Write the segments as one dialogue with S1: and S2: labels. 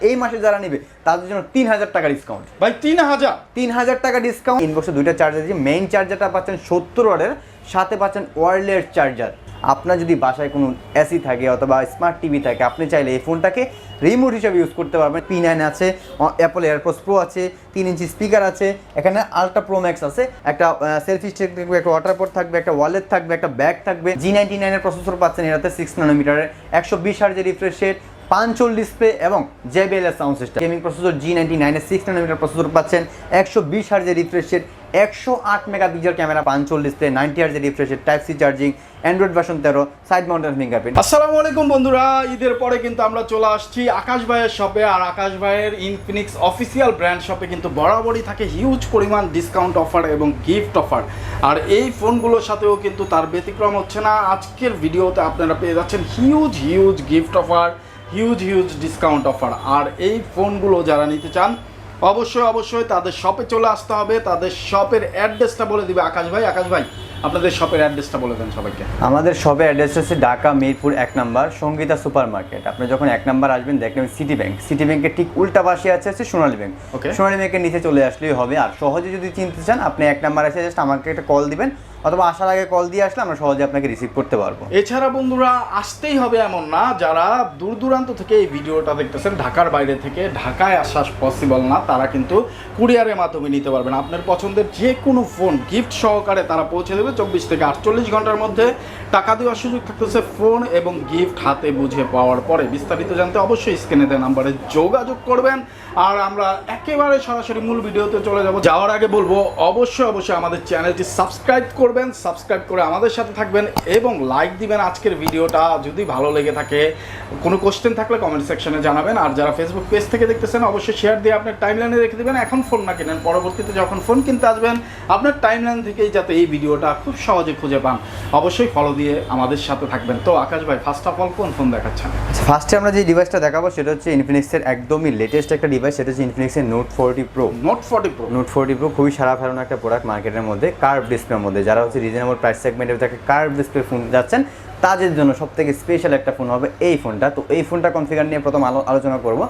S1: এই মাসে যারা নেবে তাদের জন্য তিন হাজার টাকা ডিসকাউন্ট
S2: ভাই তিন হাজার
S1: তিন হাজার টাকা ডিসকাউন্ট ইনবক্সে দুইটা চার্জার দিয়ে মেইন চার্জারটা পাচ্ছেন সত্তর ওয়ার্ডের সাথে পাচ্ছেন ওয়ারলেস চার্জার আপনার যদি বাসায় কোনো এসি থাকে অথবা স্মার্ট টিভি থাকে আপনি চাইলে এই ফোনটাকে রিমোট হিসাবে ইউজ করতে পারবেন। পি নাইন আছে অ্যাপল এয়ারপোর্টস প্রো আছে তিন ইঞ্চি স্পিকার আছে এখানে আলট্রা প্রো ম্যাক্স আছে একটা সেলফি স্টিক থাকবে একটা ওয়াটার পোর্ট থাকবে একটা ওয়ালেট থাকবে একটা ব্যাগ থাকবে। জি নাইনটি নাইনের প্রসেসর পাচ্ছেন এটাতে সিক্স নানোমিটারের একশো বিশ হার্জের refresh rate punch hole display এবং জেবিএল এর sound system. Gaming processor G ninety নাইনের সিক্স নানোমিটার প্রসেসর পাচ্ছেন, একশো বিশ হার্জের রিফ্রেশ রেট একশো আট megapixel camera punch hole display ninety হার্জের refresh rate type C charging Android version তেরো সাইড মাউন্টেন ফিঙ্গারপ্রিন্ট
S2: আসসালামু আলাইকুম বন্ধুরা, ঈদের পরে কিন্তু আমরা চলে আসছি আকাশ ভাইয়ের শপে আর আকাশ ভাইয়ের ইনফিনিক্স অফিসিয়াল ব্র্যান্ড শপে কিন্তু বরাবরই থাকে হিউজ পরিমাণ ডিসকাউন্ট অফার এবং গিফট অফার আর এই ফোনগুলোর সাথেও কিন্তু তার ব্যতিক্রম হচ্ছে না, আজকের ভিডিওতে আপনারা পেয়ে যাচ্ছেন huge huge gift offer huge huge discount offer আর এই ফোনগুলো যারা নিতে চান অবশ্যই অবশ্যই তাদের শপে চলে আসতে হবে। তাদের শপের অ্যাড্রেসটা বলে দিবে আকাশ ভাই। আকাশ ভাই আপনাদের শপের অ্যাড্রেসটা বলে দেন সবাইকে।
S1: আমাদের শপের অ্যাড্রেস হচ্ছে ঢাকা মিরপুর এক নাম্বার সঙ্গীতা সুপার মার্কেট আপনি যখন এক নাম্বার আসবেন দেখবেন সিটি ব্যাংক সিটি ব্যাংকের ঠিক উল্টা পাশে আছে হচ্ছে সোনালী ব্যাংক
S2: Okay.
S1: সোনালী ব্যাংকের নিচে চলে আসলেই হবে। আর সহজে যদি চিনতে চান আপনি এক নাম্বার এসে জাস্ট আমাকে একটা কল দিবেন। অথবা আসার আগে কল দিয়ে আসলে আমরা সহজে আপনাকে রিসিভ করতে পারব।
S2: এছাড়া বন্ধুরা, আসতেই হবে এমন না, যারা দূর দূরান্ত থেকে এই ভিডিওটা দেখতেছেন, ঢাকার বাইরে থেকে, ঢাকায় আসা পসিবল না, তারা কিন্তু কুরিয়ারের মাধ্যমে নিতে পারবেন। আপনার পছন্দের যে কোনো ফোন গিফট সহকারে তারা পৌঁছে দেবে চব্বিশ থেকে আটচল্লিশ ঘণ্টার মধ্যে। টাকা দেওয়ার সুযোগ থাকতেছে ফোন এবং গিফট হাতে বুঝে পাওয়ার পরে। বিস্তারিত জানতে অবশ্যই স্ক্রিনে দেওয়া নাম্বারে যোগাযোগ করবেন। আর আমরা একেবারে সরাসরি মূল ভিডিওতে চলে যাব। যাওয়ার আগে বলব, অবশ্যই অবশ্যই আমাদের চ্যানেলটি সাবস্ক্রাইব করবেন। সাবস্ক্রাইব করে আমাদের সাথে থাকবেন এবং লাইক দিবেন আজকের ভিডিওটা। যদি ভালো লেগে থাকে কোনো কোশ্চেন থাকলে কমেন্ট সেকশনে জানাবেন। আর যারা ফেসবুক পেজ থেকে দেখতেছেন অবশ্যই শেয়ার দিয়ে আপনার টাইমলাইনে রেখে দেবেন। এখন ফোন না কিনেন পরবর্তীতে যখন ফোন কিনতে আসবেন আপনার টাইমলাইন থেকেই যাতে এই ভিডিওটা খুব সহজে খুঁজে পান। অবশ্যই ফলো দিয়ে আমাদের সাথে থাকবেন। তো আকাশ ভাই ফার্স্ট অফ অল কোন ফোন দেখাচ্ছেন?
S1: ফার্স্টে আমরা যে ডিভাইসটা দেখাবো সেটা হচ্ছে ইনফিনিক্সের একদমই লেটেস্ট একটা ডিভাইস সেটা হচ্ছে ইনফিনিক্সের Note forty Pro
S2: Note forty Pro
S1: Note forty Pro খুবই সারা ফেরানো একটা প্রোডাক্ট মার্কেটের মধ্যে কার্ভ ডিসপ্লের মধ্যে। যারা হচ্ছে রিজনেবল প্রাইস সেগমেন্টে থাকে কার্ভ ডিসপ্লে ফোন যাচ্ছেন, তাদের জন্য সব থেকে স্পেশাল একটা ফোন হবে এই ফোনটা তো এই ফোনটা কনফিগার নিয়ে প্রথম আলো- আলোচনা করব।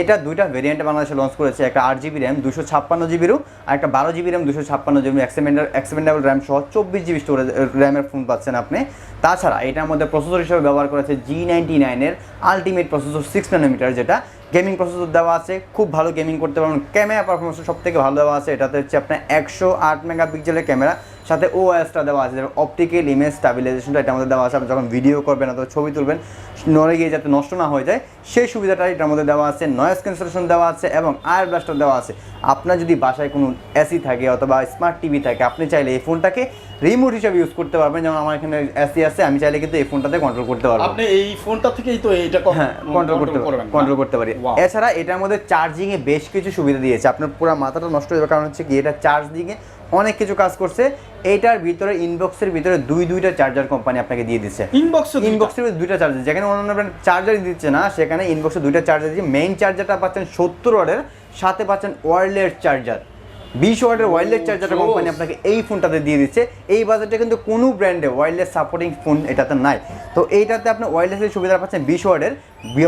S1: এটা দুইটা ভেরিয়েন্টে বাংলাদেশে লঞ্চ করেছে, একটা আট জিবি র্যাম দুশো ছাপ্পান্ন জিবিরও আর একটা বারো জিবি র্যাম দুশো ছাপ্পান্ন জিবি এক্সেমেন্ডার এক্সেমেন্ডেবল র্যাম সহ চব্বিশ জিবি স্টোরেজ র্যামের ফোন পাচ্ছেন আপনি। তাছাড়া এটার মধ্যে প্রসেসর হিসেবে ব্যবহার করেছে জি নাইনটি নাইনের আলটিমেট প্রসেসর সিক্স নানোমিটার যেটা গেমিং প্রসেসর দেওয়া আছে, খুব ভালো গেমিং করতে পারবেন। ক্যামেরা পারফরমেন্স সব থেকে ভালো দেওয়া আছে। এটাতে হচ্ছে আপনার একশো আট মেগাপিক্সেলের ক্যামেরা সাথে ওএসটা দেওয়া আছে যেমন অপটিক্যাল ইমেজ স্টাবিলাইজেশনটা এটার মধ্যে দেওয়া আছে। আপনি যখন ভিডিও করবেন অথবা ছবি তুলবেন নড়ে গিয়ে যাতে নষ্ট না হয়ে যায় সেই সুবিধাটা এটার মধ্যে দেওয়া আছে। নয়েজ ক্যান্সেলেশন দেওয়া আছে এবং আয়ার ব্লাস্টার দেওয়া আছে। আপনার যদি বাসায় কোনো এসি থাকে অথবা স্মার্ট টিভি থাকে আপনি চাইলে এই ফোনটাকে রিমোট হিসেবে ইউজ করতে পারবেন। যেমন আমার এখানে এসি আছে আমি চাইলে কিন্তু এই ফোনটাতে কন্ট্রোল করতে পারব।
S2: আপনি এই ফোনটা থেকেই তো এইটা
S1: হ্যাঁ কন্ট্রোল করতে
S2: করবেন
S1: কন্ট্রোল করতে পারি। এছাড়া এটার মধ্যে চার্জিং এ বেশ কিছু সুবিধা দিয়েছে। আপনার পুরো মাথাটা নষ্ট হয়ে যাবে কারণ হচ্ছে কি এটা চার্জ দিয়ে অনেক কিছু কাজ করছে। এইটার ভিতরে ইনবক্সের ভিতরে দুই দুইটা চার্জার কোম্পানি আপনাকে দিয়ে দিচ্ছে।
S2: ইনবক্স
S1: ইনবক্সের ভিতরে দুইটা চার্জার যেখানে অন্যান্য ব্র্যান্ড চার্জার দিচ্ছে না সেখানে ইনবক্সে দুইটা চার্জার দিয়ে মেইন চার্জারটা পাচ্ছেন সত্তর ওয়ার্ডের সাথে পাচ্ছেন ওয়ারলেস চার্জার বিশ ওয়ার্ডের ওয়ারলেস চার্জারটা কোম্পানি আপনাকে এই ফোনটাতে দিয়ে দিচ্ছে। এই বাজেটে কিন্তু কোনো ব্র্যান্ডে ওয়ারলেস সাপোর্টিং ফোন এটাতে নাই। তো এইটাতে আপনি ওয়ারলেসের সুবিধা পাচ্ছেন বিশ ওয়ার্ডের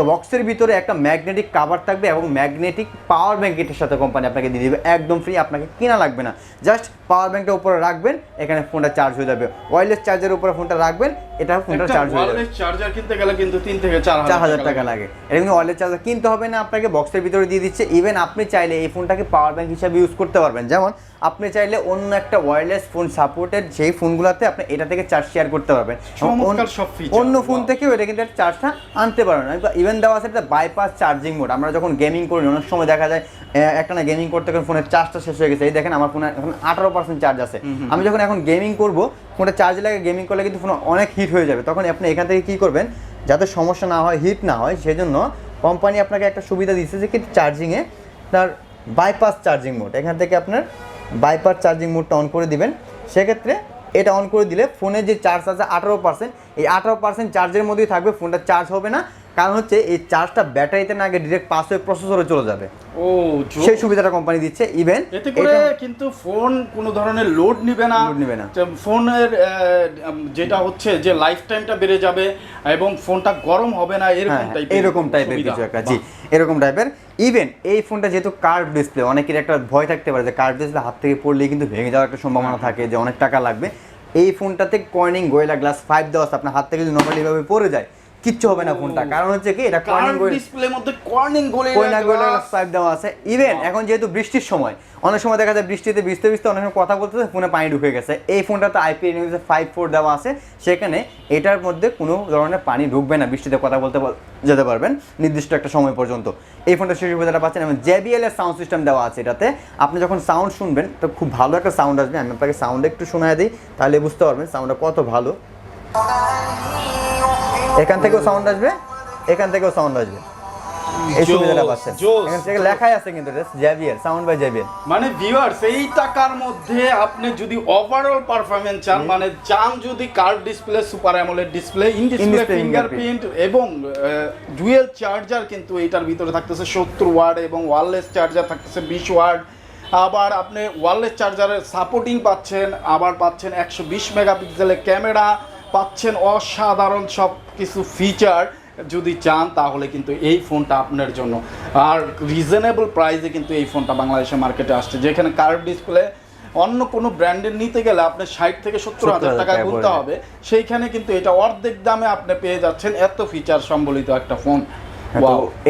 S1: বক্সের ভিতরে একটা ম্যাগনেটিক কাভার থাকবে এবং ম্যাগনেটিক পাওয়ার ব্যাঙ্ক এটার সাথে কোম্পানি আপনাকে দিয়ে দেবে। একদম ফ্রি আপনাকে কেনা লাগবে না। জাস্ট পাওয়ার ব্যাঙ্কটা উপরে রাখবেন এখানে ফোনটা চার্জ হয়ে যাবে। ওয়ারলেস চার্জের উপরে ফোনটা রাখবেন এটা ফোনটা চার্জ হয়ে যাবে।
S2: চার্জার কিনতে গেলে কিন্তু তিন থেকে চার
S1: চার হাজার টাকা লাগে। এটা কিন্তু ওয়ালেট চার্জার কিনতে হবে না আপনাকে বক্সের ভিতরে দিয়ে দিচ্ছে। ইভেন আপনি চাইলে এই ফোনটাকে পাওয়ার ব্যাঙ্ক হিসাবে ইউজ করতে পারবেন। যেমন আপনি চাইলে অন্য একটা ওয়্যারলেস ফোন সাপোর্টেড সেই ফোনগুলোতে আপনি এটা থেকে চার্জ শেয়ার করতে পারবেন। অন্য ফোন থেকেও এটা কিন্তু চার্জটা আনতে পারবেন। ইভেন দেওয়া আছে এটা বাইপাস চার্জিং মোড আমরা যখন গেমিং করি অনেক সময় দেখা যায় একটা না গেমিং করতে গেলে ফোনের চার্জটা শেষ হয়ে গেছে। এই দেখেন আমার ফোনে এখন আঠারো পার্সেন্ট চার্জ আছে। আমি যখন এখন গেমিং করব ফোনটা চার্জ লাগে গেমিং করলে কিন্তু ফোন অনেক হিট হয়ে যাবে। তখন আপনি এখান থেকে কী করবেন যাতে সমস্যা না হয় হিট না হয় সেজন্য কোম্পানি আপনাকে একটা সুবিধা দিচ্ছে যে কি চার্জিংয়ে তার বাইপাস চার্জিং মোড এখান থেকে আপনার বাইপাস চার্জিং মোডটা অন করে দিবেন। সেক্ষেত্রে এটা অন করে দিলে ফোনের যে চার্জ আছে আঠারো পার্সেন্ট এই আঠারো পার্সেন্ট চার্জের মধ্যেই থাকবে ফোনটা চার্জ হবে না। কারণ হচ্ছে এই চার্জটা ব্যাটারিতে না আগে ডিরেক্ট পাস হয়ে প্রসেসরে চলে যাবে।
S2: ও
S1: সেই সুবিধাটা কোম্পানি দিচ্ছে ইভেন
S2: এতে করে কিন্তু ফোন কোনো ধরনের লোড নিবে না।
S1: লোড নিবে না।
S2: ফোনের যেটা হচ্ছে যে লাইফ টাইমটা বেড়ে যাবে এবং ফোনটা গরম হবে না এরকম
S1: হ্যাঁ
S2: টাইপের
S1: এরকম টাইপের কিছু একটা জি এরকম টাইপের ইভেন এই ফোনটা যেহেতু কার্ভ ডিসপ্লে অনেকের একটা ভয় থাকতে পারে যে কার্ভ ডিসপ্লে হাত থেকে পড়লে কিন্তু ভেঙে যাওয়ার একটা সম্ভাবনা থাকে যে অনেক টাকা লাগবে। এই ফোনটাতে কর্নিং গোয়েলা গ্লাস ফাইভ দেওয়া আছে আপনার হাত থেকে যদি নর্মালি ভাবে পড়ে যায় কিচ্ছু হবে না ফোনটা। কারণ হচ্ছে কি এটা কর্নিং
S2: ডিসপ্লের মধ্যে কর্নিং গোলে
S1: কয়না গোয়েলা গ্লাস ফাইভ দেওয়া আছে। ইভেন এখন যেহেতু বৃষ্টির সময় অনেক সময় দেখা যায় বৃষ্টিতে ভিজতে ভিজতে অনেক সময় কথা বলতেছে ফোনে পানি ঢুকে গেছে। এই ফোনটাতে আইপি ফাইভ ফোর দেওয়া আছে। সেখানে এটার মধ্যে কোনো ধরনের পানি ঢুকবে না বৃষ্টিতে কথা বলতে যেতে পারবেন নির্দিষ্ট একটা সময় পর্যন্ত। এই ফোনটা সেই সুবিধাটা পাচ্ছেন। এবং জেবিএল এর সাউন্ড সিস্টেম দেওয়া আছে এটাতে। আপনি যখন সাউন্ড শুনবেন তো খুব ভালো একটা সাউন্ড আসবে। আমি আপনাকে সাউন্ড একটু শোনায় দিই তাহলে বুঝতে পারবেন সাউন্ডটা কত ভালো। এখান থেকেও সাউন্ড আসবে এখান থেকেও সাউন্ড আসবে। এই সুবিধাটা পাচ্ছেন এখান থেকে লেখাই আছে কিন্তু জেবিএল সাউন্ড বাই জেবিএল
S2: মানে ভিউয়ার্স এই টাকার মধ্যে আপনি যদি ওভারঅল পারফরম্যান্স চান মানে চান যদি curve display super AMOLED display in display fingerprint এবং ডুয়েল চার্জার কিন্তু এটার ভিতরে থাকতেছে সত্তর ওয়ার্ড এবং ওয়ারলেস চার্জার থাকতেছে বিশ ওয়ার্ড আবার আপনি ওয়ারলেস চার্জারের সাপোর্টিং পাচ্ছেন আবার পাচ্ছেন একশো বিশ মেগাপিক্সেলের ক্যামেরা পাচ্ছেন অসাধারণ সব কিছু ফিচার যদি চান তাহলে কিন্তু এই ফোনটা আপনার জন্য। আর রিজনেবল প্রাইসে কিন্তু এই ফোনটা বাংলাদেশের মার্কেটে আসছে। যেখানে কার্ভ ডিসপ্লে অন্য কোনো ব্র্যান্ডের নিতে গেলে আপনার ষাট থেকে সত্তর হাজার টাকা
S1: করতে
S2: গুনতে হবে। সেইখানে কিন্তু এটা অর্ধেক দামে আপনি পেয়ে যাচ্ছেন। এত ফিচার সম্বলিত একটা ফোন.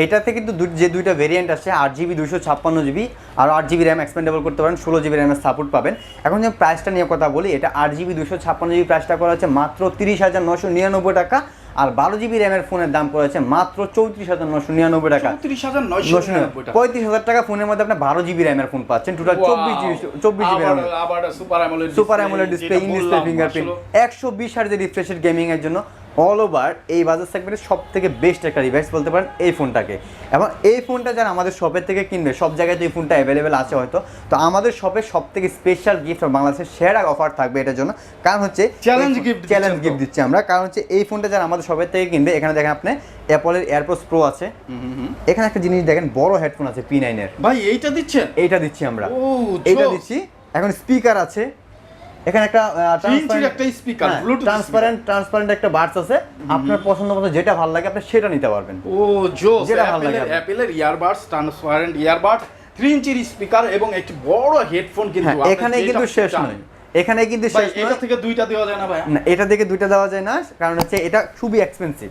S1: এটাতে কিন্তু যে দুইটা ভেরিয়েন্ট আছে আট জিবি দুশো ছাপ্পান্ন জিবি আর আট জিবি র্যাম এক্সপেন্ডেবল করতে পারেন ষোলো জিবি র্যামের সাপোর্ট পাবেন। এখন যে প্রাইসটা নিয়ে কথা বলি এটা আট জিবি দুশো ছাপ্পান্ন জিবি প্রাইসটা করা হচ্ছে মাত্র তিরিশ হাজার নশো নিরানব্বই টাকা আর বারো জিবি র্যামের ফোনের দাম করা হচ্ছে মাত্র চৌত্রিশ হাজার নশো নিরানব্বই টাকা। পঁয়ত্রিশ হাজার টাকা ফোনের মধ্যে আপনি বারো জিবি র্যামের ফোন পাচ্ছেন। টোটাল চব্বিশ জিবি চব্বিশ জিবি
S2: আবার super AMOLED
S1: super AMOLED display in display fingerprint একশো বিশ হার্জের রিফ্রেশের গেমিং এর জন্য। অল ওভার এই বাজার সেগমেন্টের সব থেকে বেস্ট একটা ডিভাইস বলতে পারেন এই ফোনটাকে। এবং এই ফোনটা যারা আমাদের শপের থেকে কিনবে সব জায়গায় তো এই ফোনটা অ্যাভেলেবেল আছে হয়তো। তো আমাদের শপের সব থেকে স্পেশাল গিফট বাংলাদেশের সেরা অফার থাকবে এটার জন্য। কারণ হচ্ছে
S2: চ্যালেঞ্জ গিফট
S1: চ্যালেঞ্জ গিফট দিচ্ছি আমরা। কারণ হচ্ছে এই ফোনটা যারা আমাদের শপের থেকে কিনবে এখানে দেখেন আপনি অ্যাপলের এয়ারপোর্টস প্রো আছে। এখানে একটা জিনিস দেখেন বড় হেডফোন আছে পি নাইনের
S2: ভাই এইটা দিচ্ছেন?
S1: এইটা দিচ্ছি আমরা। এইটা দিচ্ছি। এখন স্পিকার আছে। এখানে একটা
S2: একটা Bluetooth
S1: ট্রান্সপারেন্ট ট্রান্সপারেন্ট একটা বার্স আছে। আপনার পছন্দ মতো যেটা ভালো লাগে আপনি সেটা নিতে পারবেন।
S2: ও জোস
S1: যেটা ভালো লাগে
S2: অ্যাপেলের ইয়ারবাডস ট্রান্সপারেন্ট ইয়ারবাডস থ্রি ইঞ্চির স্পিকার এবং একটি বড় হেডফোন কিন্তু
S1: হ্যাঁ এখানে কিন্তু শেষ। নয়। এখানে কিন্তু শেষ
S2: এটা থেকে দুইটা দেওয়া যায় না ভাই?
S1: না এটা থেকে দুইটা দেওয়া যায় না কারণ হচ্ছে এটা খুবই এক্সপেন্সিভ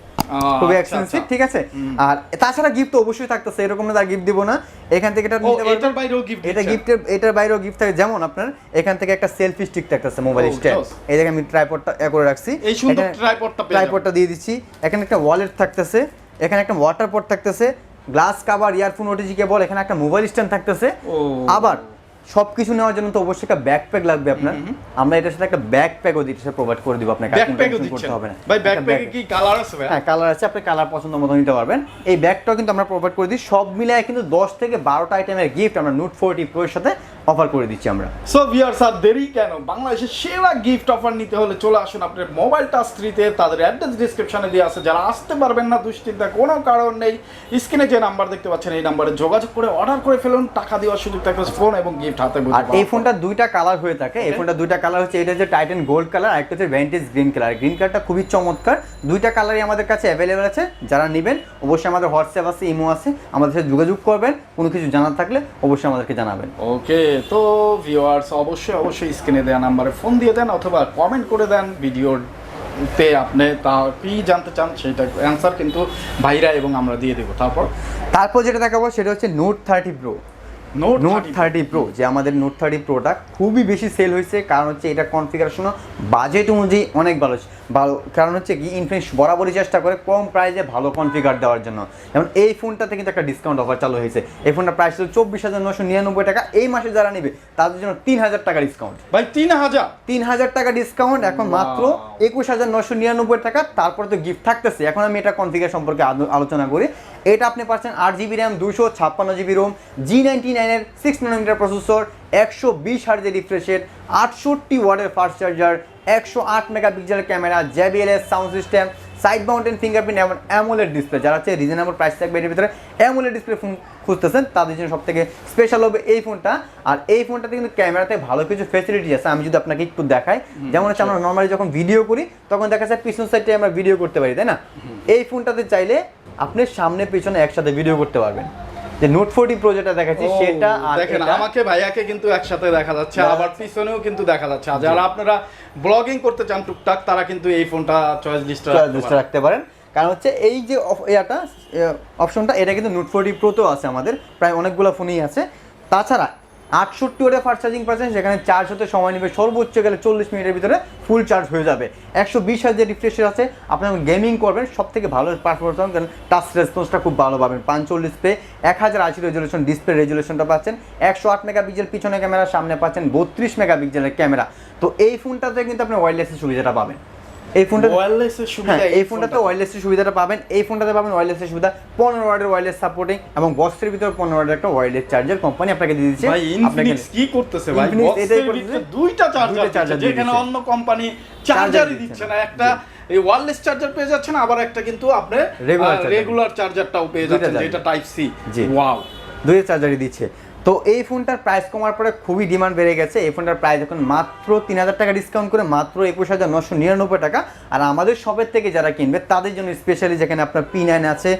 S1: খুবই
S2: আচ্ছা,
S1: এক্সপেন্সিভ
S2: আচ্ছা।
S1: ঠিক আছে? আর তাছাড়া গিফট অবশ্যই থাকতেছে এরকম না তার গিফট দিব না। এখান থেকে এটা নিতে পারবেন
S2: এটার বাইরেও গিফট
S1: এটা গিফটের এটার বাইরেও গিফট থাকে যেমন আপনার এখান থেকে একটা সেলফি স্টিক থাকতেছে মোবাইল স্ট্যান্ড এই দেখে আমি ট্রাইপডটা এ করে রাখছি।
S2: এই সুন্দর tripod টা পেয়ে
S1: ট্রাইপডটা দিয়ে দিচ্ছি। এখানে একটা ওয়ালেট থাকতেছে। এখানে একটা ওয়াটার পট থাকতেছে। Glass cover earphone OTG cable এখানে একটা মোবাইল স্ট্যান্ড থাকতেছে।
S2: ও।
S1: আবার সবকিছু নেওয়ার জন্য তো অবশ্যই একটা ব্যাকপ্যাক লাগবে আপনার। আমরা এটার সাথে একটা ব্যাকপ্যাকও দিতে প্রোভাইড করে দিব আপনাকে।
S2: ব্যাকপ্যাকও
S1: করতে হবে না।
S2: ভাই ব্যাকপ্যাকে কি কালার আছে ভাই?
S1: হ্যাঁ কালার আছে আপনি কালার পছন্দ মতো নিতে পারবেন। এই ব্যাগটাও কিন্তু আমরা প্রোভাইড করে দিই। সব মিলিয়ে কিন্তু দশ থেকে বারোটা আইটেমের গিফট আমরা নোট ফোরটি এর সাথে অফার করে দিচ্ছি আমরা।
S2: সো ভিউয়ার্স আর দেরি কেন? বাংলাদেশের সেরা গিফট অফার নিতে হলে চলে আসুন আপনার মোবাইল টাচ থ্রিতে তাদের অ্যাড্রেস ডিসক্রিপশনে দিয়ে আছে। যারা আসতে পারবেন না দুশ্চিন্তা কোনো কারণ নেই। স্ক্রিনে যে নাম্বার দেখতে পাচ্ছেন এই নাম্বারে যোগাযোগ করে অর্ডার করে ফেলুন। টাকা দেওয়ার সুযোগ থাকবে ফোন এবং গিফট হাতে
S1: আর এই ফোনটা দুইটা কালার হয়ে থাকে। এই ফোনটা দুইটা কালার হচ্ছে এটা হচ্ছে টাইটান গোল্ড কালার আর একটা হচ্ছে ভ্যান্টেজ গ্রিন কালার গ্রিন কালারটা খুবই চমৎকার। দুইটা কালারই আমাদের কাছে অ্যাভেলেবেল আছে। যারা নেবেন অবশ্যই আমাদের হোয়াটসঅ্যাপ আছে ইমো আছে। আমাদের সাথে যোগাযোগ করবেন। কোনো কিছু জানার থাকলে অবশ্যই আমাদেরকে জানাবেন।
S2: ওকে তো ভিউয়ার্স অবশ্যই অবশ্যই স্ক্রিনে দেওয়া নাম্বারে ফোন দিয়ে দেন অথবা কমেন্ট করে দেন ভিডিওর তে আপনি তা কি জানতে চান সেটা অ্যান্সার কিন্তু ভাইরা এবং আমরা দিয়ে দেবো। তারপর?
S1: তারপর যেটা দেখাবো সেটা হচ্ছে note thirty pro
S2: note
S1: note thirty pro যে আমাদের নোট থার্টি প্রোটা খুবই বেশি সেল হয়েছে কারণ হচ্ছে এটা কনফিগারেশনও বাজেট অনুযায়ী অনেক ভালো ভালো কারণ হচ্ছে কি ইনফিনিক্স বরাবরই চেষ্টা করে কম প্রাইসে ভালো কনফিগার দেওয়ার জন্য। যেমন এই ফোনটাতে কিন্তু একটা ডিসকাউন্ট অফার চালু হয়েছে। এই ফোনটার প্রাইস ছিল চব্বিশ হাজার নশো নিরানব্বই টাকা। এই মাসে যারা নেবে তাদের জন্য তিন হাজার টাকা ডিসকাউন্ট
S2: ভাই তিন হাজার?
S1: তিন হাজার টাকা ডিসকাউন্ট এখন মাত্র একুশ হাজার নশো নিরানব্বই টাকা। তারপরে তো গিফট থাকতেছে। এখন আমি এটা কনফিগার সম্পর্কে আলো- আলোচনা করি। এটা আপনি পাচ্ছেন আট জিবি র্যাম দুশো ছাপ্পান্ন জিবি রোম জি নাইনটি নাইনের সিক্স নানোমিটার প্রসেসর একশো বিশ হার্জের রিফ্রেশের আটষট্টি ওয়ার্ডের ফাস্ট চার্জার একশো আট মেগাপিক্সেলের camera JBL's sound system side mounted fingerprint এমন অ্যামোলেড ডিসপ্লে যারা হচ্ছে রিজনেবল প্রাইস থাকবে এর ভিতরে অ্যামোলেড ডিসপ্লে ফোন খুঁজতেছেন তাদের জন্য সব থেকে স্পেশাল হবে এই ফোনটা আর এই ফোনটাতে কিন্তু ক্যামেরাতে ভালো কিছু ফেসিলিটি আছে আমি যদি আপনাকে একটু দেখাই। যেমন হচ্ছে আমরা নর্মালি যখন ভিডিও করি তখন দেখা যায় পিছন সাইডে আমরা ভিডিও করতে পারি তাই না? এই ফোনটাতে চাইলে আপনি সামনে পিছনে একসাথে ভিডিও করতে পারবেন। যে নোট ফোরটি প্রো যেটা দেখাচ্ছি সেটা
S2: দেখেন আমাকে ভাইয়াকে কিন্তু একসাথে দেখা যাচ্ছে আবার পিছনেও কিন্তু দেখা যাচ্ছে। যারা আপনারা ব্লগিং করতে চান টুকটাক তারা কিন্তু এই ফোনটা চয়েস লিস্টে
S1: চয়েস লিস্টে রাখতে পারেন। কারণ হচ্ছে এই যে এটা অপশনটা এটা কিন্তু নোট ফোরটি প্রোতেও আছে আমাদের প্রায় অনেকগুলো ফোনেই আছে। তাছাড়া আটষট্টি ওয়াটে ফাস্ট চার্জিং পাচ্ছেন সেখানে চার্জ হতে সময় নেবে সর্বোচ্চ গেলে চল্লিশ মিনিটের ভিতরে ফুল চার্জ হয়ে যাবে। একশো বিশ হাজার রিফ্রেশের আছে, আপনি গেমিং করবেন সব থেকে ভালো পারফরমেন্স পাবেন, কারণ টাচ রেসপন্সটা খুব ভালো পাবেন। পাঁচচল্লিশ পে, এক হাজার আশি রেজলিউশন ডিসপ্লে রেজলিউশনটা পাচ্ছেন, একশো আট মেগাপিক্সেল পিছনে ক্যামেরা সামনে পাচ্ছেন বত্রিশ মেগাপিক্সেলের ক্যামেরা তো এই ফোনটাতে কিন্তু আপনি ওয়ারলেসের সুবিধাটা পাবেন। এই ফোনটা
S2: ওয়্যারলেসের সুবিধা
S1: হ্যাঁ এই ফোনটাতে ওয়্যারলেসের সুবিধাটা পাবেন। এই ফোনটাতে পাবেন ওয়্যারলেসের সুবিধা। পনেরো ওয়ার্ডের ওয়্যারলেস সাপোর্টিং এবং বক্সের ভিতরে পনেরো ওয়ার্ডের একটা ওয়্যারলেস চার্জার কোম্পানি আপনাকে দিয়ে দিচ্ছে।
S2: ভাই ইনফিনিক্স কি করতেছে ভাই? বক্সের ভিতরে। দুইটা চার্জার যেখানে অন্য কোম্পানি চার্জারই
S1: দিচ্ছে না।
S2: একটা এই ওয়্যারলেস চার্জার পেয়ে যাচ্ছেন আবার একটা কিন্তু আপনি। রেগুলার চার্জারটাও পেয়ে যাচ্ছেন যেটা টাইপ সি ওয়াও
S1: দুই চার্জারই দিচ্ছে। তো এই ফোনটার প্রাইস কমার পরে খুবই ডিমান্ড বেড়ে গেছে। এই ফোনটার প্রাইস এখন মাত্র তিন হাজার টাকা ডিসকাউন্ট করে মাত্র একুশ হাজার নশো নিরানব্বই টাকা। আর আমাদের শপের থেকে যারা কিনবে, তাদের জন্য স্পেশালি যেখানে আপনার পি নাইন আছে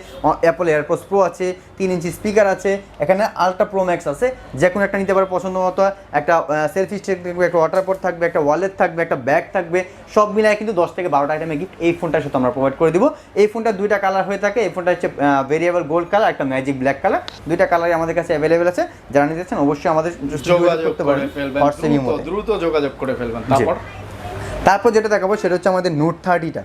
S1: অ্যাপল এয়ারপোর্স প্রো আছে, তিন ইঞ্চি স্পিকার আছে, এখানে আলট্রা প্রো ম্যাক্স আছে। যে কোনো একটা নিতে পারে পছন্দ মতো। একটা সেলফি স্টিক থাকবে, একটা ওয়াটার পোর্ট থাকবে, একটা ওয়ালেট থাকবে, একটা ব্যাগ থাকবে। সব মিলায় কিন্তু দশ থেকে বারোটা আইটেমে গিফট এই ফোনটার সাথে আমরা প্রোভাইড করে দিব। এই ফোনটা দুইটা কালার হয়ে থাকে। এই ফোনটা হচ্ছে ভেরিয়েবল গোল্ড কালার একটা ম্যাজিক ব্ল্যাক কালার দুইটা কালারই আমাদের কাছে অ্যাভেলেবেল আছে। যারা নিতে চাচ্ছেন অবশ্যই আমাদের
S2: যোগাযোগ
S1: করতে পারেন
S2: ফেলবেন দ্রুত দ্রুত যোগাযোগ করে ফেলবেন। তারপর?
S1: তারপর যেটা দেখাবো সেটা হচ্ছে আমাদের নোট থার্টিটা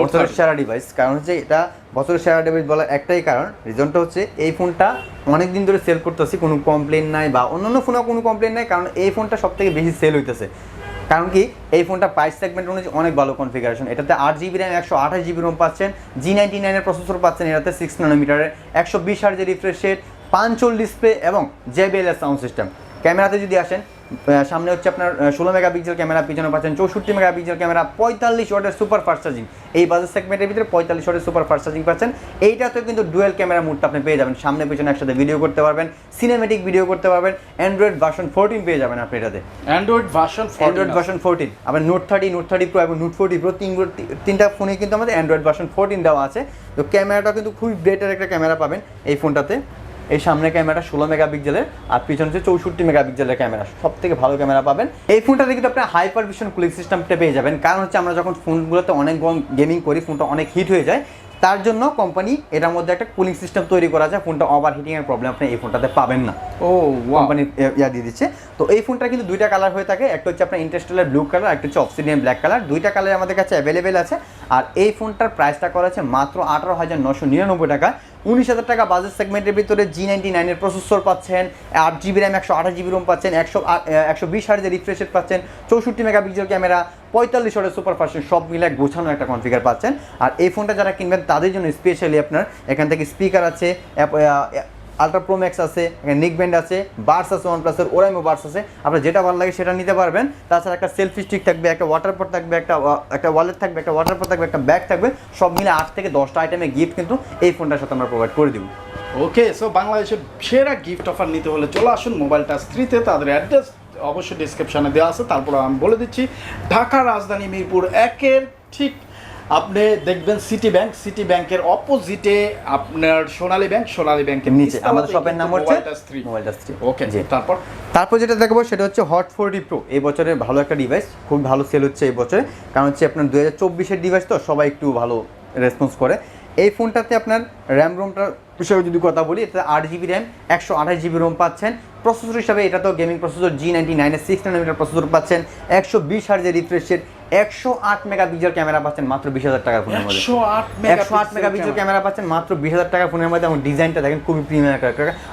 S1: বছরের সেরা ডিভাইস কারণ হচ্ছে এটা বছরের সেরা ডিভাইস বলার একটাই কারণ। রিজনটা হচ্ছে এই ফোনটা অনেক দিন ধরে সেল করতেছি। কোনো কমপ্লেন নাই বা অন্যান্য ফোনেও কোনো কমপ্লেন নাই কারণ এই ফোনটা সব থেকে বেশি সেল হইতেছে। কারণ কি? এই ফোনটা প্রাইস সেগমেন্ট অনুযায়ী অনেক ভালো কনফিগারেশন এটাতে আট জিবি র্যাম একশো আঠাশ জিবি রোম পাচ্ছেন। জি নাইনটি নাইনের প্রসেসর পাচ্ছেন। এটাতে সিক্স নানোমিটারের একশো বিশ হার্জের refresh rate punch hole display এবং জেবিএল সাউন্ড সিস্টেম। ক্যামেরাতে যদি আসেন সামনে হচ্ছে আপনার ষোলো মেগাপিক্সেল ক্যামেরা পিছনে পাচ্ছেন চৌষট্টি মেগাপিক্সেল ক্যামেরা পঁয়তাল্লিশ ওয়াটের সুপার ফাস্ট চার্জিং। এই বাজার সেগমেন্টের ভিতরে পঁয়তাল্লিশ ওয়াটের সুপার ফাস্ট চার্জিং পাচ্ছেন। এইটাতে কিন্তু ডুয়েল ক্যামেরা মুডটা আপনি পেয়ে যাবেন। সামনে পিছনে একসাথে ভিডিও করতে পারবেন সিনেমেটিক ভিডিও করতে পারবেন অ্যান্ড্রয়েড ভার্সন ফোরটিন পেয়ে যাবেন আপনি এটাতে।
S2: Android version
S1: Android version fourteen আবার note thirty note thirty pro এবং নোট ফোরটি প্রো তিন তিনটা ফোনে কিন্তু আমাদের অ্যান্ড্রয়েড ভার্সন ফোরটিন দেওয়া আছে। তো ক্যামেরাটা কিন্তু খুবই বেটার একটা ক্যামেরা পাবেন এই ফোনটাতে এই সামনে ক্যামেরা ষোলো মেগাপিক্সেলের আর পিছনে হচ্ছে চৌষট্টি মেগাপিক্সেলের ক্যামেরা। সব থেকে ভালো ক্যামেরা পাবেন। এই ফোনটাতে কিন্তু আপনি হাইপার ভিশন কুলিং সিস্টেমটা পেয়ে যাবেন। কারণ হচ্ছে আমরা যখন ফোনগুলোতে অনেক গেমিং করি ফোনটা অনেক হিট হয়ে যায় তার জন্য কোম্পানি এটার মধ্যে একটা কুলিং সিস্টেম তৈরি করা যায় ফোনটা ওভার হিটিং এর প্রবলেম আপনি এই ফোনটাতে পাবেন না।
S2: ও
S1: কোম্পানি ইয়া দিয়ে দিচ্ছে। তো এই ফোনটা কিন্তু দুইটা কালার হয়ে থাকে। একটা হচ্ছে আপনার ইন্টারস্টেলার ব্লু কালার একটা হচ্ছে অক্সিডিয়ান ব্ল্যাক কালার দুইটা কালার আমাদের কাছে অ্যাভেলেবেল আছে। আর এই ফোনটার প্রাইসটা করা আছে মাত্র আঠারো হাজার নশো নিরানব্বই টাকা। উনিশ হাজার টাকা বাজেট সেগমেন্টের ভিতরে জি নাইনটি নাইনের প্রসেসর পাচ্ছেন আট জিবি র্যাম একশো আঠাশ জিবি রোম পাচ্ছেন, একশো একশো বিশ হার্জের রিফ্রেশ রেট পাচ্ছেন, চৌষট্টি মেগাপিক্সেল ক্যামেরা পঁয়তাল্লিশ ওয়াটের সুপার ফাস্ট সব মিলে গোছানো একটা কনফিগার পাচ্ছেন। আর এই ফোনটা যারা কিনবেন, তাদের জন্য স্পেশালি আপনার এখান থেকে স্পিকার আছে আলট্রা প্রো আছে নিক ব্যান্ড আছে বার্স আছে ওয়ান প্লাসের ওরাইমো বার্স আছে। আপনার যেটা ভালো লাগে সেটা নিতে পারবেন। তাছাড়া একটা সেলফি স্টিক থাকবে, একটা ওয়াটার পট থাকবে, একটা একটা ওয়ালেট থাকবে, একটা ওয়াটার পট থাকবে, একটা ব্যাগ থাকবে। সব মিলে আট থেকে দশটা আইটেমে গিফট কিন্তু এই ফোনটার সাথে আমরা প্রোভাইড করে দিব।
S2: ওকে সো বাংলাদেশের সেরা গিফট অফার নিতে হলে চলে আসুন মোবাইল টাচ থ্রিতে তাদের অ্যাড্রেস অবশ্যই ডিসক্রিপশনে দেওয়া আছে। তারপর আমি বলে দিচ্ছি ঢাকা রাজধানী মিরপুর একের ঠিক আপনি দেখবেন সিটি ব্যাংক সিটি ব্যাংকের অপোজিটে আপনার সোনালী ব্যাংক সোনালী ব্যাংকের
S1: নিচে। আমাদের শপের নাম হচ্ছে
S2: ওকে তারপর?
S1: তারপর যেটা দেখব সেটা হচ্ছে হট ফোরটি প্রো এই বছরের ভালো একটা ডিভাইস খুব ভালো সেল হচ্ছে এই বছরে। কারণ হচ্ছে আপনার দু হাজার চব্বিশের ডিভাইস তো সবাই একটু ভালো রেসপন্স করে। এই ফোনটাতে আপনার র্যাম রোমটার বিষয়ে যদি কথা বলি এটাতে আট জিবি র্যাম একশো আঠাশ জিবি রোম পাচ্ছেন। প্রসেসর হিসাবে এটা তো গেমিং প্রসেসর জি নাইনটি নাইনের সিক্স নাইনোমিটার প্রসেসর পাচ্ছেন। একশো বিশ হার্জের রিফ্রেশের একশো আট মেগাপিক্সেল ক্যামেরা পাচ্ছেন মাত্র বিশ হাজার টাকা ফোনের মধ্যে।
S2: একশো আট
S1: আট মেগাপিক্সেল ক্যামেরা। পাচ্ছেন মাত্র বিশ হাজার টাকা ফোনের মধ্যে এবং ডিজাইনটা দেখেন খুবই প্রিমিয়াম একটা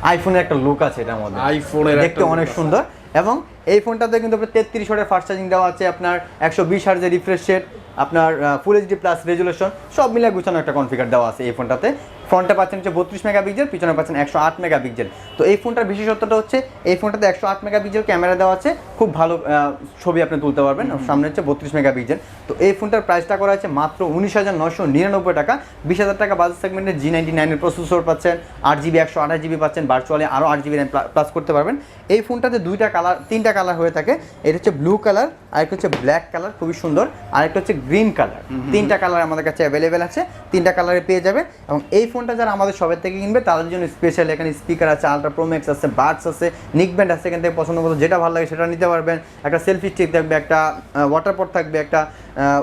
S1: আইফোনের একটা লুক আছে এটার মধ্যে।
S2: আইফোনের
S1: দেখতে অনেক সুন্দর। এবং এই ফোনটাতে কিন্তু আপনার তেত্রিশ ওয়াটের ফাস্ট চার্জিং দেওয়া আছে আপনার একশো বিশ হার্জের রিফ্রেশ রেট আপনার ফুল এইচডি প্লাস রেজুলেশন সব মিলে গুছানো একটা কনফিগার দেওয়া আছে এই ফোনটাতে। ফ্রন্টে পাচ্ছেন হচ্ছে বত্রিশ মেগাপিক্সেল পিছনে পাচ্ছেন একশো আট মেগাপিক্সেল তো এই ফোনটার বিশেষত্বটা হচ্ছে এই ফোনটাতে একশো আট মেগাপিক্সেল ক্যামেরা দেওয়া আছে খুব ভালো ছবি আপনি তুলতে পারবেন সামনে হচ্ছে বত্রিশ মেগাপিক্সেল তো এই ফোনটার প্রাইসটা করা আছে মাত্র উনিশ হাজার নশো নিরানব্বই টাকা বিশ হাজার টাকা বাজার সেগমেন্টে জি নাইনটি নাইনের প্রসেসর পাচ্ছেন আট জিবি একশো আঠাশ জিবি পাচ্ছেন ভার্চুয়ালি আরও আট জিবি র্যাম প্লাস করতে পারবেন। এই ফোনটাতে দুইটা কালার তিনটা কালার হয়ে থাকে। এটা হচ্ছে ব্লু কালার আরেকটা হচ্ছে ব্ল্যাক কালার খুবই সুন্দর। আরেকটা হচ্ছে গ্রিন কালার তিনটা কালার আমাদের কাছে অ্যাভেলেবেল আছে। তিনটা কালারে পেয়ে যাবে। এবং এই ফোনটা যারা আমাদের সবের থেকে কিনবে তাদের জন্য স্পেশাল এখানে স্পিকার আছে আলট্রা প্রোম্যাক্স আছে বাডস আছে নিক ব্যান্ড আছে এখান থেকে পছন্দ মতো যেটা ভালো লাগে সেটা নিতে পারবেন। একটা সেলফি স্টিক থাকবে একটা ওয়াটার পট থাকবে একটা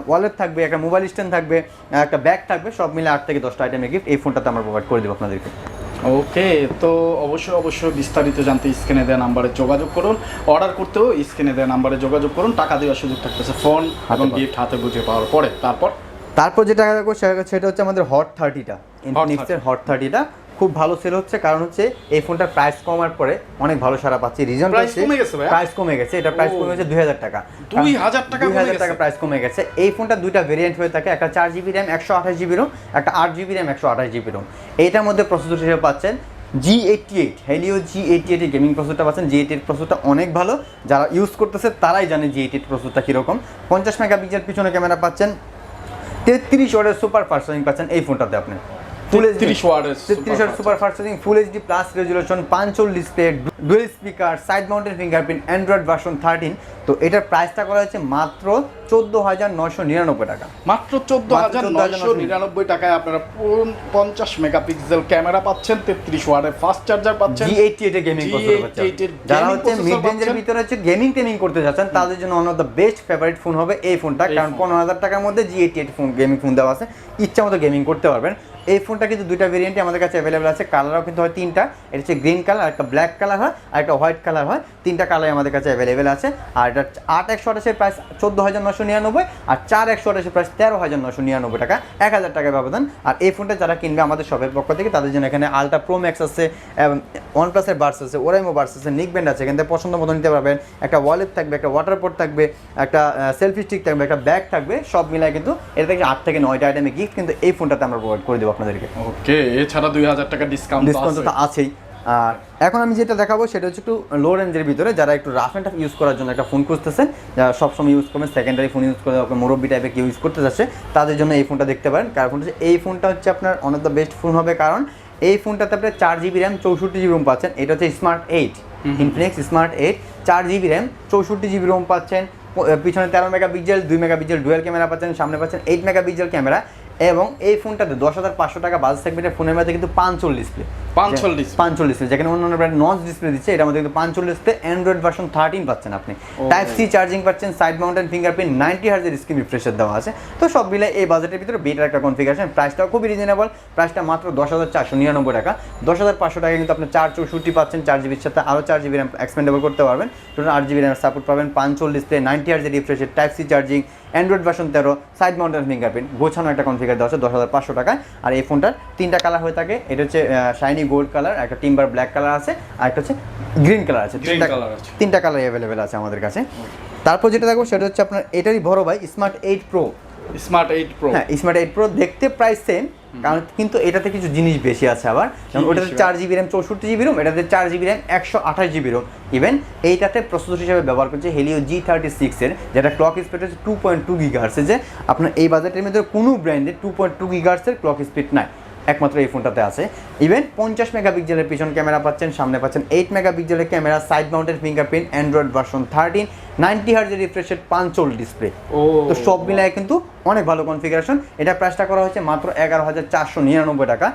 S1: ওয়ালেট থাকবে একটা মোবাইল স্ট্যান্ড থাকবে একটা ব্যাগ থাকবে সব মিলে আট থেকে দশটা আইটেমের গিফট এই ফোনটাতে আমরা প্রোভাইড করে দেবো আপনাদেরকে।
S2: ওকে তো অবশ্যই অবশ্যই বিস্তারিত জানতে স্ক্রিনে দেওয়া নাম্বারে যোগাযোগ করুন। অর্ডার করতেও স্ক্রিনে দেওয়া নাম্বারে যোগাযোগ করুন টাকা দেওয়ার সুযোগ থাকতেছে ফোন এবং গিফট হাতে বুঝে পাওয়ার পরে। তারপর?
S1: তারপর যেটা দেখো সেটা- সেটা হচ্ছে আমাদের হট থার্টিটা ইনফিনিক্সের হট থার্টিটা খুব ভালো সেল হচ্ছে। কারণ হচ্ছে এই ফোনটার প্রাইস কমার পরে অনেক ভালো সারা পাচ্ছি। রিজন
S2: Price কমে গেছে?
S1: প্রাইস কমে গেছে। এটা প্রাইস কমে গেছে দুই হাজার টাকা।
S2: 2000 টাকা
S1: দুই
S2: কমে
S1: হাজার
S2: গেছে?
S1: টাকা প্রাইস কমে গেছে। এই ফোনটা দুইটা ভেরিয়েন্ট হয়ে থাকে। একটা চার জিবি র্যাম একশো আঠাশ জিবি রোম একটা আট জিবি র্যাম একশো আঠাশ জিবি রোম এইটার মধ্যে প্রসেসর হিসেবে পাচ্ছেন G eighty eight Helio G eighty eight gaming প্রসেসরটা পাচ্ছেন। জি এইট এইট প্রসেসরটা অনেক ভালো। যারা ইউজ করতেছে তারাই জানে জি এইট এইট প্রসেসরটা কীরকম। পঞ্চাশ মেগাপিক্সেল পিছনে ক্যামেরা পাচ্ছেন। তেত্রিশ ওয়ার্ডের সুপার ফাস্ট চার্জিং পাচ্ছেন এই ফোনটাতে আপনি। ফুল
S2: 33 ওয়াটের
S1: তেত্রিশ watt super fast charging full HD plus resolution punch hole display dual speaker side mounted fingerprint Android version thirteen তো এটার প্রাইসটা করা হয়েছে মাত্র চোদ্দ হাজার নয়শো নিরানব্বই টাকা।
S2: মাত্র চোদ্দ হাজার নয়শো নিরানব্বই টাকায় আপনারা পন- পঞ্চাশ মেগাপিক্সেল ক্যামেরা পাচ্ছেন তেত্রিশ ওয়াটের ফাস্ট চার্জার পাচ্ছেন
S1: জি এইটটি এইটের গেমিং
S2: G88
S1: যারা হচ্ছে মিড রেঞ্জের ভিতরে হচ্ছে গেমিং টেমিং করতে যাচ্ছেন তাদের জন্য one of the best favourite phone হবে এই ফোনটা কারণ
S2: ফোন।
S1: পনেরো হাজার টাকার মধ্যে G eighty eight phone gaming phone দেওয়া আছে। ইচ্ছা মতো গেমিং করতে পারবেন। এই ফোনটা কিন্তু দুইটা ভেরিয়েন্টে আমাদের কাছে অ্যাভেলেবেল আছে। কালারও কিন্তু হয় তিনটা। এটা হচ্ছে গ্রিন কালার একটা ব্ল্যাক কালার হয়, আর একটা হোয়াইট কালার হয়। তিনটা কালার আমাদের কাছে অ্যাভেলেবেল আছে। আর এটা আট একশো আঠাশের প্রাইস চোদ্দ হাজার নশো নিরানব্বই আর চার একশো আঠাশের প্রাইস তেরো হাজার নশো নিরানব্বই টাকা। এক হাজার টাকা ব্যবধান। আর এই ফোনটা যারা কিনবে আমাদের শপের পক্ষ থেকে, তাদের জন্য এখানে আলট্রা প্রো ম্যাক্স আছে ওয়ান প্লাসের বার্স আছে ওরাইমো বার্স আছে নিক ব্যান্ড আছে। এখান থেকে পছন্দ মতো নিতে পারবেন। একটা ওয়ালেট থাকবে, একটা ওয়াটার পোর্ট থাকবে, একটা সেলফি স্টিক থাকবে, একটা ব্যাগ থাকবে। সব মিলায় কিন্তু এটা থেকে আট থেকে নয়টা আইটেমে গিফট কিন্তু এই ফোনটাতে আমরা প্রোভাইড করে দেবো। আপনাদেরকে।
S2: ওকে এছাড়া দুই হাজার টাকা ডিসকাউন্ট
S1: ডিসকাউন্ট তো আছেই। আর এখন আমি যেটা দেখাবো সেটা হচ্ছে একটু লো রেঞ্জের ভিতরে যারা একটু রাফ অ্যান্ড টাফ ইউজ করার জন্য একটা ফোন খুঁজতেছেন যারা সবসময় ইউজ করবেন সেকেন্ডারি ফোন ইউজ করে মুরব্বি টাইপের কেউ ইউজ করতে যাচ্ছে তাদের জন্য এই ফোনটা দেখতে পারেন। কারণ হচ্ছে এই ফোনটা হচ্ছে আপনার one of the best phone হবে। কারণ এই ফোনটাতে আপনার চার জিবি র্যাম চৌষট্টি জিবি রোম পাচ্ছেন। এটা হচ্ছে smart eight Infinix smart eight চার জিবি র্যাম চৌষট্টি জিবি রোম পাচ্ছেন। পিছনে তেরো মেগা পিক্সেল দুই মেগা পিক্সেল ডুয়েল ক্যামেরা পাচ্ছেন সামনে পাচ্ছেন এইট মেগা পিক্সেল ক্যামেরা এবং এই ফোনটাতে দশ হাজার পাঁচশো টাকা বাজার সেগমেন্টের ফোনের মধ্যে কিন্তু punch hole display
S2: punch hole display।
S1: Punch hole display যেখানে অন্যান্য ব্র্যান্ড নচ ডিসপ্লে দিচ্ছে এটার মধ্যে কিন্তু punch hole display Android version thirteen পাচ্ছেন আপনি। টাইপ সি চার্জিং পাচ্ছেন সাইড মাউন্টেন ফিঙ্গারপ্রিন্ট নাইনটি হার্জের স্ক্রিন রিফ্রেশার দেওয়া আছে। তো সব মিলে এই বাজেটের ভিতরে বেটার একটা কনফিগারেশন প্রাইসটাও খুবই রিজনেবল প্রাইসটা মাত্র দশ হাজার চারশো নিরানব্বই টাকা। দশ হাজার পাঁচশো টাকা কিন্তু আপনি চার চৌষট্টি পাচ্ছেন চার জিবির সাথে আরও চার জিবি র্যাম এক্সপেন্ডেবল করতে পারবেন। টোটাল আট জিবি র্যাম সাপোর্ট পাবেন পাঁচল ডিসপ্লে নাইনটি হার্জের রিফ্রেশের type C charging Android version তেরো সাইড মাউন্টেন ফিঙ্গারপ্রিন্ট গোছানো একটা কনফিগার দেওয়া আছে দশ হাজার পাঁচশো টাকায়। আর এই ফোনটার তিনটা কালার হয়ে থাকে। এটা হচ্ছে শাইনি গোল্ড কালার একটা টিম্বার ব্ল্যাক কালার আছে আর একটা হচ্ছে গ্রিন কালার আছে। তিনটা
S2: কালার আছে।
S1: তিনটা কালার অ্যাভেলেবেল আছে আমাদের কাছে। তারপর যেটা দেখো সেটা হচ্ছে আপনার এটারই বড় ভাই smart eight pro
S2: smart eight pro
S1: হ্যাঁ স্মার্ট এইট প্রো দেখতে প্রাইস সেম কারণ কিন্তু এটাতে কিছু জিনিস বেশি আছে আবার। যেমন ওটাতে? চার জিবি র্যাম চৌষট্টি জিবি রোম এটাতে চার জিবি র্যাম একশো আঠাশ জিবি রোম ইভেন এইটাতে প্রসেসর হিসেবে ব্যবহার করছে হেলিও জি থার্টি সিক্সের যেটা ক্লক স্পিড হচ্ছে টু পয়েন্ট টু গিগার্সে যে আপনার এই বাজেটের মধ্যে কোনো ব্র্যান্ডে টু পয়েন্ট টু গিগার্সের ক্লক স্পিড নাই। একমাত্র এই ফোনটাতে আছে। ইভেন পঞ্চাশ মেগাপিক্সেলের পিছন ক্যামেরা পাচ্ছেন সামনে পাচ্ছেন এইট মেগাপিক্সেলের camera side mounted fingerprint Android version thirteen ninety হার্জের রিফ্রেশের পাঁচল ডিসপ্লে
S2: ও।
S1: তো সব মিলায় কিন্তু অনেক ভালো কনফিগারেশন এটা প্রাইসটা করা হয়েছে মাত্র এগারো হাজার চারশো নিরানব্বই টাকা।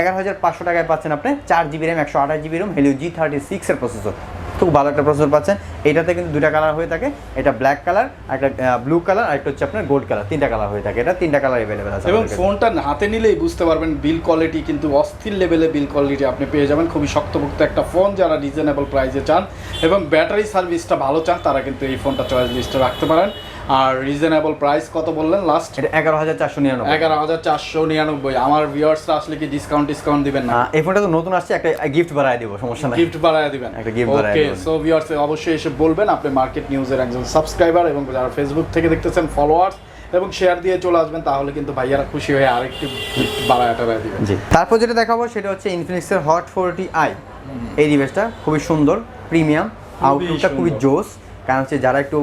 S1: এগারো হাজার পাঁচশো টাকায় পাচ্ছেন আপনি চার জিবি র্যাম একশো আঠাশ GB ROM Helio G thirty সিক্সের প্রসেসর খুব ভালো একটা প্রসেসর পাচ্ছেন। এটাতে কিন্তু দুটা কালার হয়ে থাকে। এটা ব্ল্যাক কালার একটা ব্লু কালার আর একটা হচ্ছে আপনার গোল্ড কালার তিনটা কালার হয়ে থাকে। এটা তিনটা কালার অ্যাভেলেবেল আছে
S2: এবং ফোনটা হাতে নিলেই বুঝতে পারবেন বিল কোয়ালিটি কিন্তু অস্থির লেভেলে বিল কোয়ালিটি আপনি পেয়ে যাবেন। খুবই শক্তপোক্ত একটা ফোন যারা রিজনেবল প্রাইসে চান। এবং ব্যাটারি সার্ভিসটা ভালো চান তারা কিন্তু এই ফোনটা চয়েস লিস্টে রাখতে পারেন। আর রিজনেবল প্রাইস কত বললেন লাস্ট
S1: এটা এগারো হাজার চারশো নিরানব্বই।
S2: এগারো হাজার চারশো নিরানব্বই। আমার ভিউয়ার্সরা আসলে কি ডিসকাউন্ট ডিসকাউন্ট দিবেন না?
S1: এই ফোনটা তো নতুন আসছে একটা গিফট বাড়ায় দিব সমস্যা নাই।
S2: গিফট বাড়ায় দিবেন।
S1: একটা gift বাড়ায়
S2: ওকে সো ভিউয়ার্স অবশ্যই এসে বলবেন আপনি মার্কেট নিউজের একজন সাবস্ক্রাইবার এবং যারা ফেসবুক থেকে দেখতেছেন ফলোয়ার্স এবং শেয়ার দিয়ে চলে আসবেন তাহলে কিন্তু ভাইয়ারা খুশি হয়ে আরেকটি গিফট বাড়ায় টাড়ায় দিবেন।
S1: জি। তারপর যেটা দেখাবো সেটা হচ্ছে ইনফিনিক্সের হট ফোরটি আই এই ডিভাইসটা খুবই সুন্দর প্রিমিয়াম আউটলুকটা খুবই। জোস। কারণ হচ্ছে যারা একটু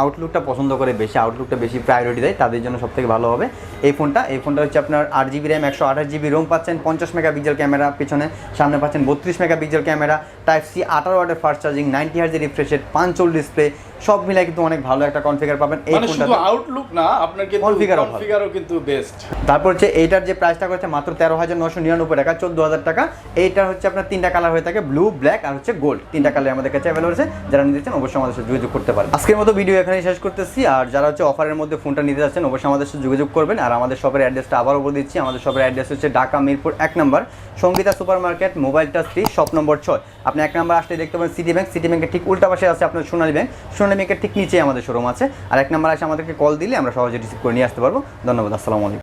S1: আউটলুকটা পছন্দ করে বেশি আউটলুকটা বেশি প্রায়োরিটি দেয়, তাদের জন্য সবথেকে ভালো হবে। এই ফোনটা এই ফোনটা হচ্ছে আপনার আট জিবি র্যাম একশো আঠাশ জিবি রোম পাচ্ছেন, পঞ্চাশ মেগাপিক্সেল ক্যামেরা পিছনে, সামনে পাচ্ছেন বত্রিশ মেগাপিক্সেল ক্যামেরা টাইপ সি আঠারো ওয়াটের ফাস্ট চার্জিং নাইনটি হার্জি রিফ্রেশের পাঁচল ডিসপ্লে সব মিলাই কিন্তু অনেক ভালো একটা কনফিগার পাবেন। এই
S2: মানে
S1: ফোনটা
S2: আউটলুক না আপনার কিন্তু
S1: Configure ও ভালো।
S2: কনফিগারও কিন্তু বেস্ট
S1: তারপর হচ্ছে এইটার যে প্রাইসটা করছে মাত্র তেরো হাজার নশো নিরানব্বই টাকা চোদ্দ হাজার টাকা। এইটার হচ্ছে আপনার তিনটা কালার হয়ে থাকে ব্লু ব্ল্যাক আর হচ্ছে গোল্ড তিনটা কালার আমাদের কাছে অ্যাভেলেবল আছে। যারা নিতে চান অবশ্যই আমাদের সাথে যোগাযোগ করতে পারেন। আজকের মতো ভিডিও এখানে শেষ করতেছি। আর যারা হচ্ছে অফারের মধ্যে ফোনটা নিতে যাচ্ছেন অবশ্যই আমাদের সাথে যোগাযোগ করবেন। আর আমাদের শপের অ্যাড্রেসটা আবারও বলে দিচ্ছি। আমাদের শপের অ্যাড্রেস হচ্ছে ঢাকা মিরপুর এক নম্বর সঙ্গীতা সুপার মার্কেট মোবাইলটা থ্রি শপ নম্বর ছয়। আপনি এক নাম্বার আসলে দেখতে পাবেন সিটি ব্যাংক সিটি ব্যাংকের ঠিক উল্টা পাশে আছে আপনার সোনালী ব্যাংক। সোনালী ব্যাংকের ঠিক নিচেই আমাদের শোরুম আছে। আর এক নাম্বার আসে আমাদেরকে কল দিলে আমরা সহজে রিসিভ করে নিয়ে আসতে পারব। ধন্যবাদ, আসসালামু আলাইকুম।